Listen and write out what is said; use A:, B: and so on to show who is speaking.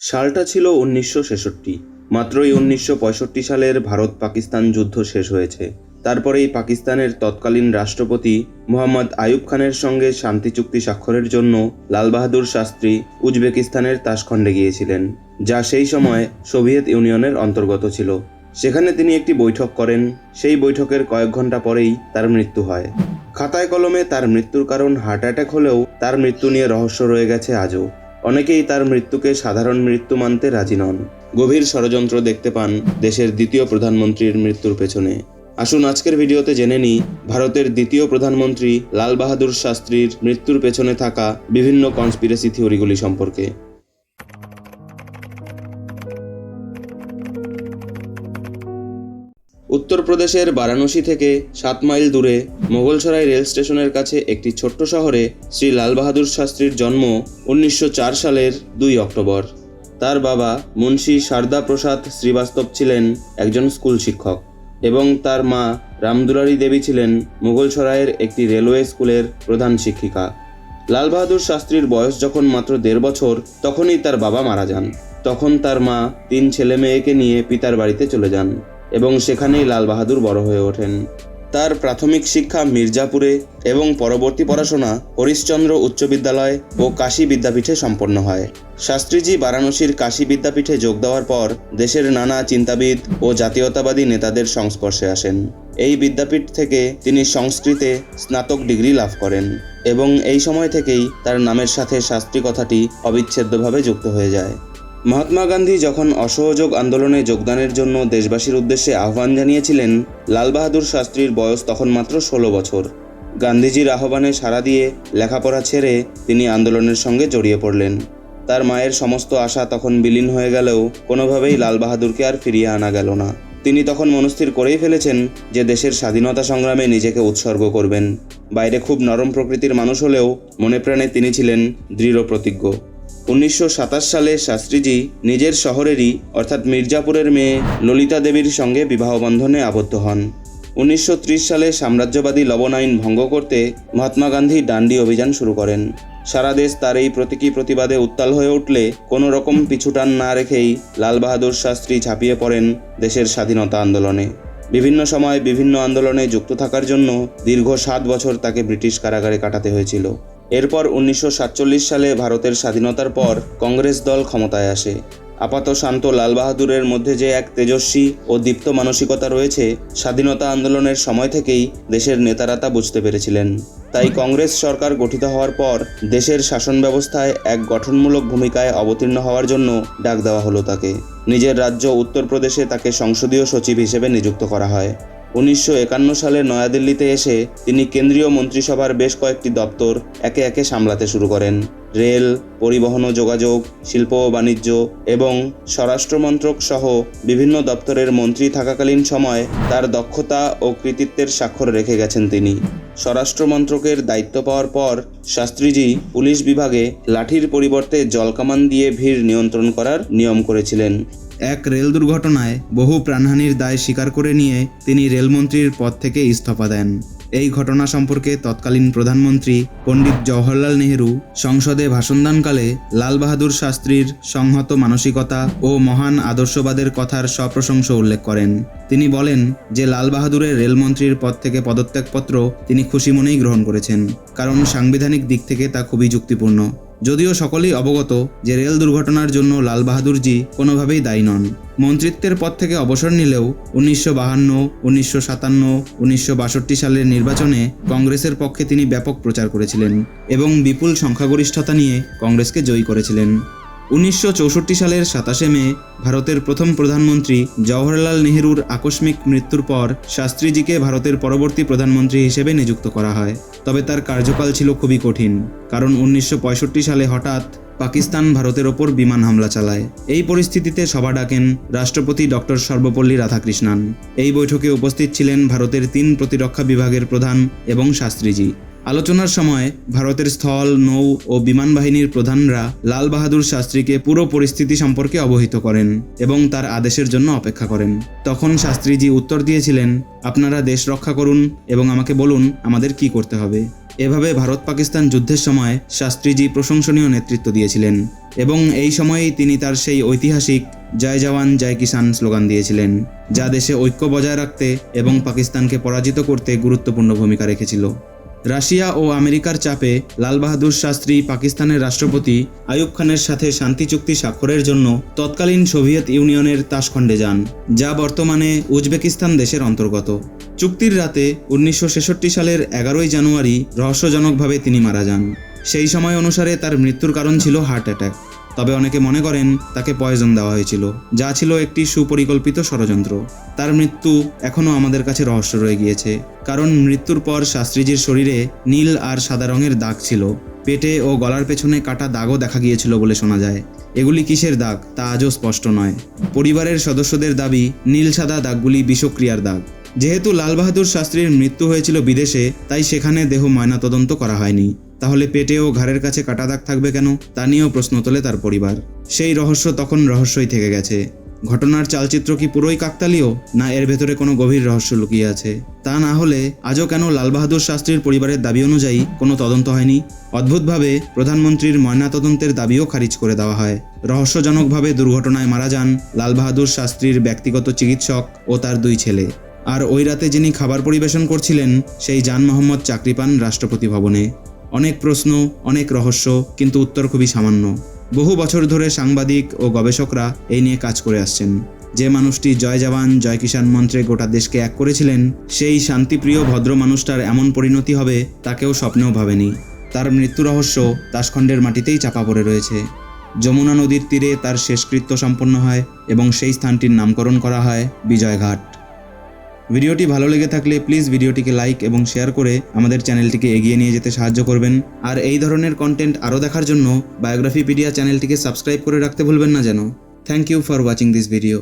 A: সালটা ছিল উনিশশো ছেষট্টি। মাত্রই উনিশশো পঁয়ষট্টি সালের ভারত পাকিস্তান যুদ্ধ শেষ হয়েছে। তারপরেই পাকিস্তানের তৎকালীন রাষ্ট্রপতি মোহাম্মদ আয়ুব খানের সঙ্গে শান্তি চুক্তি স্বাক্ষরের জন্য লাল বাহাদুর শাস্ত্রী উজবেকিস্তানের তাসখণ্ডে গিয়েছিলেন, যা সেই সময় সোভিয়েত ইউনিয়নের অন্তর্গত ছিল। সেখানে তিনি একটি বৈঠক করেন। সেই বৈঠকের কয়েক ঘণ্টা পরেই তার মৃত্যু হয়। খাতায় কলমে তার মৃত্যুর কারণ হার্ট অ্যাটাক হলেও তার মৃত্যু নিয়ে রহস্য রয়ে গেছে আজও। অনেকেই তার মৃত্যুকে সাধারণ মৃত্যু মানতে রাজি নন। গভীর ষড়যন্ত্র দেখতে পান দেশের দ্বিতীয় প্রধানমন্ত্রীর মৃত্যুর পেছনে। আসুন আজকের ভিডিওতে জেনে নিই, ভারতের দ্বিতীয় প্রধানমন্ত্রী লাল বাহাদুর শাস্ত্রীর মৃত্যুর পেছনে থাকা বিভিন্ন কনস্পিরেসি থিওরিগুলি সম্পর্কে। উত্তরপ্রদেশের বারাণসী থেকে সাত মাইল দূরে মোগলসরাই রেল স্টেশনের কাছে একটি ছোট্ট শহরে শ্রী লাল বাহাদুর শাস্ত্রীর জন্ম উনিশশো চার সালের দুই অক্টোবর। তার বাবা মুন্সি শারদা প্রসাদ শ্রীবাস্তব ছিলেন একজন স্কুল শিক্ষক এবং তার মা রামদুলারী দেবী ছিলেন মুঘলসরাইয়ের একটি রেলওয়ে স্কুলের প্রধান শিক্ষিকা। লাল বাহাদুর শাস্ত্রীর বয়স যখন মাত্র দেড় বছর, তখনই তার বাবা মারা যান। তখন তার মা তিন ছেলে মেয়েকে নিয়ে পিতার বাড়িতে চলে যান। এবং সেখানেই লাল বাহাদুর বড় হয়ে ওঠেন। তার প্রাথমিক শিক্ষা মির্জাপুরে এবং পরবর্তী পড়াশোনা হরিশ্চন্দ্র উচ্চ বিদ্যালয় ও কাশী বিদ্যাপীঠে সম্পন্ন হয়। শাস্ত্রীজি বারাণসীর কাশী বিদ্যাপীঠে যোগ দেওয়ার পর দেশের নানা চিন্তাবিদ ও জাতীয়তাবাদী নেতাদের সংস্পর্শে আসেন। এই বিদ্যাপীঠ থেকে তিনি সংস্কৃতে স্নাতক ডিগ্রি লাভ করেন এবং এই সময় থেকেই তার নামের সাথে শাস্ত্রী কথাটি অবিচ্ছেদ্যভাবে যুক্ত হয়ে যায়। মহাত্মা গান্ধী যখন অসহযোগ আন্দোলনে যোগদানের জন্য দেশবাসীর উদ্দেশ্যে আহ্বান জানিয়েছিলেন, লাল বাহাদুর শাস্ত্রীর বয়স তখন মাত্র ষোলো বছর। গান্ধীজির আহ্বানে সাড়া দিয়ে লেখাপড়া ছেড়ে তিনি আন্দোলনের সঙ্গে জড়িয়ে পড়লেন। তার মায়ের সমস্ত আশা তখন বিলীন হয়ে গেলেও কোনোভাবেই লাল বাহাদুরকে আর ফিরিয়ে আনা গেল না। তিনি তখন মনস্থির করেই ফেলেছেন যে দেশের স্বাধীনতা সংগ্রামে নিজেকে উৎসর্গ করবেন। বাইরে খুব নরম প্রকৃতির মানুষ হলেও মনে প্রাণে তিনি ছিলেন দৃঢ় প্রতিজ্ঞ উনিশশো সাতাশ সালে শাস্ত্রীজি নিজের শহরেরই, অর্থাৎ মির্জাপুরের মেয়ে ললিতা দেবীর সঙ্গে বিবাহ বন্ধনে আবদ্ধ হন। উনিশশো ত্রিশ সালে সাম্রাজ্যবাদী লবণ আইন ভঙ্গ করতে মহাত্মা গান্ধী ডান্ডি অভিযান শুরু করেন। সারা দেশ তার এই প্রতীকী প্রতিবাদে উত্তাল হয়ে উঠলে কোনো রকম পিছুটান না রেখেই লাল বাহাদুর শাস্ত্রী ঝাঁপিয়ে পড়েন দেশের স্বাধীনতা আন্দোলনে। বিভিন্ন সময় বিভিন্ন আন্দোলনে যুক্ত থাকার জন্য দীর্ঘ সাত বছর তাকে ব্রিটিশ কারাগারে কাটাতে হয়েছিল। এরপর উনিশশো সাতচল্লিশ সালে ভারতের স্বাধীনতার পর কংগ্রেস দল ক্ষমতায় আসে। আপাত শান্ত লাল বাহাদুরের মধ্যে যে এক তেজস্বী ও দীপ্ত মানসিকতা রয়েছে, স্বাধীনতা আন্দোলনের সময় থেকেই দেশের নেতারা তা বুঝতে পেরেছিলেন। তাই কংগ্রেস সরকার গঠিত হওয়ার পর দেশের শাসন ব্যবস্থায় এক গঠনমূলক ভূমিকায় অবতীর্ণ হওয়ার জন্য ডাক দেওয়া হলো তাকে। নিজের রাজ্য উত্তরপ্রদেশে তাকে সংসদীয় সচিব হিসেবে নিযুক্ত করা হয়। উনিশশো একান্ন সালে নয়াদিল্লিতে এসে তিনি কেন্দ্রীয় মন্ত্রিসভার বেশ কয়েকটি দপ্তর একে একে সামলাতে শুরু করেন। রেল, পরিবহন ও যোগাযোগ, শিল্প ও বাণিজ্য এবং স্বরাষ্ট্রমন্ত্রক সহ বিভিন্ন দপ্তরের মন্ত্রী থাকাকালীন সময় তার দক্ষতা ও কৃতিত্বের স্বাক্ষর রেখে গেছেন তিনি। স্বরাষ্ট্রমন্ত্রকের দায়িত্ব পাওয়ার পর শাস্ত্রীজি পুলিশ বিভাগে লাঠির পরিবর্তে জলকামান দিয়ে ভিড় নিয়ন্ত্রণ করার নিয়ম করেছিলেন।
B: এক রেল দুর্ঘটনায় বহু প্রাণহানির দায় স্বীকার করে নিয়ে তিনি রেলমন্ত্রীর পদ থেকে ইস্তফা দেন। এই ঘটনা সম্পর্কে তৎকালীন প্রধানমন্ত্রী পণ্ডিত জওহরলাল নেহরু সংসদে ভাষণদানকালে লাল বাহাদুর শাস্ত্রীর সংহত মানসিকতা ও মহান আদর্শবাদের কথার সপ্রশংস উল্লেখ করেন। তিনি বলেন যে লাল বাহাদুরের রেলমন্ত্রীর পদ থেকে পদত্যাগপত্র তিনি খুশি মনেই গ্রহণ করেছেন, কারণ সাংবিধানিক দিক থেকে তা খুবই যুক্তিপূর্ণ। যদিও সকলেই অবগত যে রেল দুর্ঘটনার জন্য লাল বাহাদুরজি কোনোভাবেই দায়ী নন। মন্ত্রিত্বের পদ থেকে অবসর নিলেও উনিশশো বাহান্ন, উনিশশো সাতান্ন, উনিশশো বাষট্টি সালের নির্বাচনে কংগ্রেসের পক্ষে তিনি ব্যাপক প্রচার করেছিলেন এবং বিপুল সংখ্যাগরিষ্ঠতা নিয়ে কংগ্রেসকে জয়ী করেছিলেন। উনিশশো চৌষট্টি সালের সাতাশে মে ভারতের প্রথম প্রধানমন্ত্রী জওহরলাল নেহরুর আকস্মিক মৃত্যুর পর শাস্ত্রীজিকে ভারতের পরবর্তী প্রধানমন্ত্রী হিসেবে নিযুক্ত করা হয়। তবে তার কার্যকাল ছিল খুবই কঠিন, কারণ উনিশশো পঁয়ষট্টি সালে হঠাৎ পাকিস্তান ভারতের ওপর বিমান হামলা চালায়। এই পরিস্থিতিতে সভা ডাকেন রাষ্ট্রপতি ডক্টর সর্বপল্লী রাধাকৃষ্ণান। এই বৈঠকে উপস্থিত ছিলেন ভারতের তিন প্রতিরক্ষা বিভাগের প্রধান এবং শাস্ত্রীজি। আলোচনার সময় ভারতের স্থল, নৌ ও বিমান বাহিনীর প্রধানরা লাল বাহাদুর শাস্ত্রীকে পুরো পরিস্থিতি সম্পর্কে অবহিত করেন এবং তার আদেশের জন্য অপেক্ষা করেন। তখন শাস্ত্রীজি উত্তর দিয়েছিলেন, আপনারা দেশ রক্ষা করুন এবং আমাকে বলুন আমাদের কি করতে হবে। এভাবে ভারত পাকিস্তান যুদ্ধের সময় শাস্ত্রীজি প্রশংসনীয় নেতৃত্ব দিয়েছিলেন এবং এই সময়েই তিনি তার সেই ঐতিহাসিক জয় জওয়ান, জয় কিষান স্লোগান দিয়েছিলেন, যা দেশে ঐক্য বজায় রাখতে এবং পাকিস্তানকে পরাজিত করতে গুরুত্বপূর্ণ ভূমিকা রেখেছিল। রাশিয়া ও আমেরিকার চাপে লালবাহাদুর শাস্ত্রী পাকিস্তানের রাষ্ট্রপতি আয়ুব খানের সাথে শান্তি চুক্তি স্বাক্ষরের জন্য তৎকালীন সোভিয়েত ইউনিয়নের তাসখণ্ডে যান, যা বর্তমানে উজবেকিস্তান দেশের অন্তর্গত। চুক্তির রাতে উনিশশো ছেষট্টি সালের এগারোই জানুয়ারি রহস্যজনকভাবে তিনি মারা যান। সেই সময় অনুসারে তার মৃত্যুর কারণ ছিল হার্ট অ্যাটাক। তবে অনেকে মনে করেন তাকে পয়জন দেওয়া হয়েছিল, যা ছিল একটি সুপরিকল্পিত ষড়যন্ত্র। তার মৃত্যু এখনও আমাদের কাছে রহস্য রয়ে গিয়েছে, কারণ মৃত্যুর পর শাস্ত্রীজির শরীরে নীল আর সাদা রঙের দাগ ছিল। পেটে ও গলার পেছনে কাটা দাগও দেখা গিয়েছিল বলে শোনা যায়। এগুলি কিসের দাগ তা আজও স্পষ্ট নয়। পরিবারের সদস্যদের দাবি, নীল সাদা দাগগুলি বিষক্রিয়ার দাগ। যেহেতু লাল বাহাদুর শাস্ত্রীর মৃত্যু হয়েছিল বিদেশে, তাই সেখানে দেহ ময়নাতদন্ত করা হয়নি। তাহলে পেটে ও ঘাড়ের কাছে কাটা দাগ থাকবে কেন? তা নিয়েও প্রশ্ন তোলে তার পরিবার। সেই রহস্য তখন রহস্যই থেকে গেছে। ঘটনার চালচিত্র কি পুরোই কাকতালীয়? না, এর ভেতরে কোনো গভীর রহস্য লুকিয়ে আছে। তা না হলে আজও কেন লাল বাহাদুর শাস্ত্রীর পরিবারের দাবি অনুযায়ী কোনো তদন্ত হয়নি? অদ্ভুতভাবে প্রধানমন্ত্রীর ময়নাতদন্তের দাবিও খারিজ করে দেওয়া হয়। রহস্যজনকভাবে দুর্ঘটনায় মারা যান লাল বাহাদুর শাস্ত্রীর ব্যক্তিগত চিকিৎসক ও তার দুই ছেলে। আর ওই রাতে যিনি খাবার পরিবেশন করছিলেন, সেই জান মোহাম্মদ চাকরি পান রাষ্ট্রপতি ভবনে। অনেক প্রশ্ন, অনেক রহস্য, কিন্তু উত্তর খুবই সামান্য। বহু বছর ধরে সাংবাদিক ও গবেষকরা এই নিয়ে কাজ করে আসছেন। যে মানুষটি জয় জওয়ান, জয় কিষাণ মন্ত্রে গোটা দেশকে এক করেছিলেন, সেই শান্তিপ্রিয় ভদ্র মানুষটার এমন পরিণতি হবে তাকেও স্বপ্নেও ভাবেনি। তার মৃত্যু রহস্য তাসখণ্ডের মাটিতেই চাপা পড়ে রয়েছে। যমুনা নদীর তীরে তার শেষকৃত্য সম্পন্ন হয় এবং সেই স্থানটির নামকরণ করা হয় বিজয়ঘাট। ভিডিওটি ভালো লেগে থাকলে প্লিজ ভিডিওটিকে লাইক এবং শেয়ার করে আমাদের চ্যানেলটিকে এগিয়ে নিয়ে যেতে সাহায্য করবেন। আর এই ধরনের কন্টেন্ট আরও দেখার জন্য বায়োগ্রাফি পিডিয়া চ্যানেলটিকে সাবস্ক্রাইব করে রাখতে ভুলবেন না যেন। Thank you for watching this video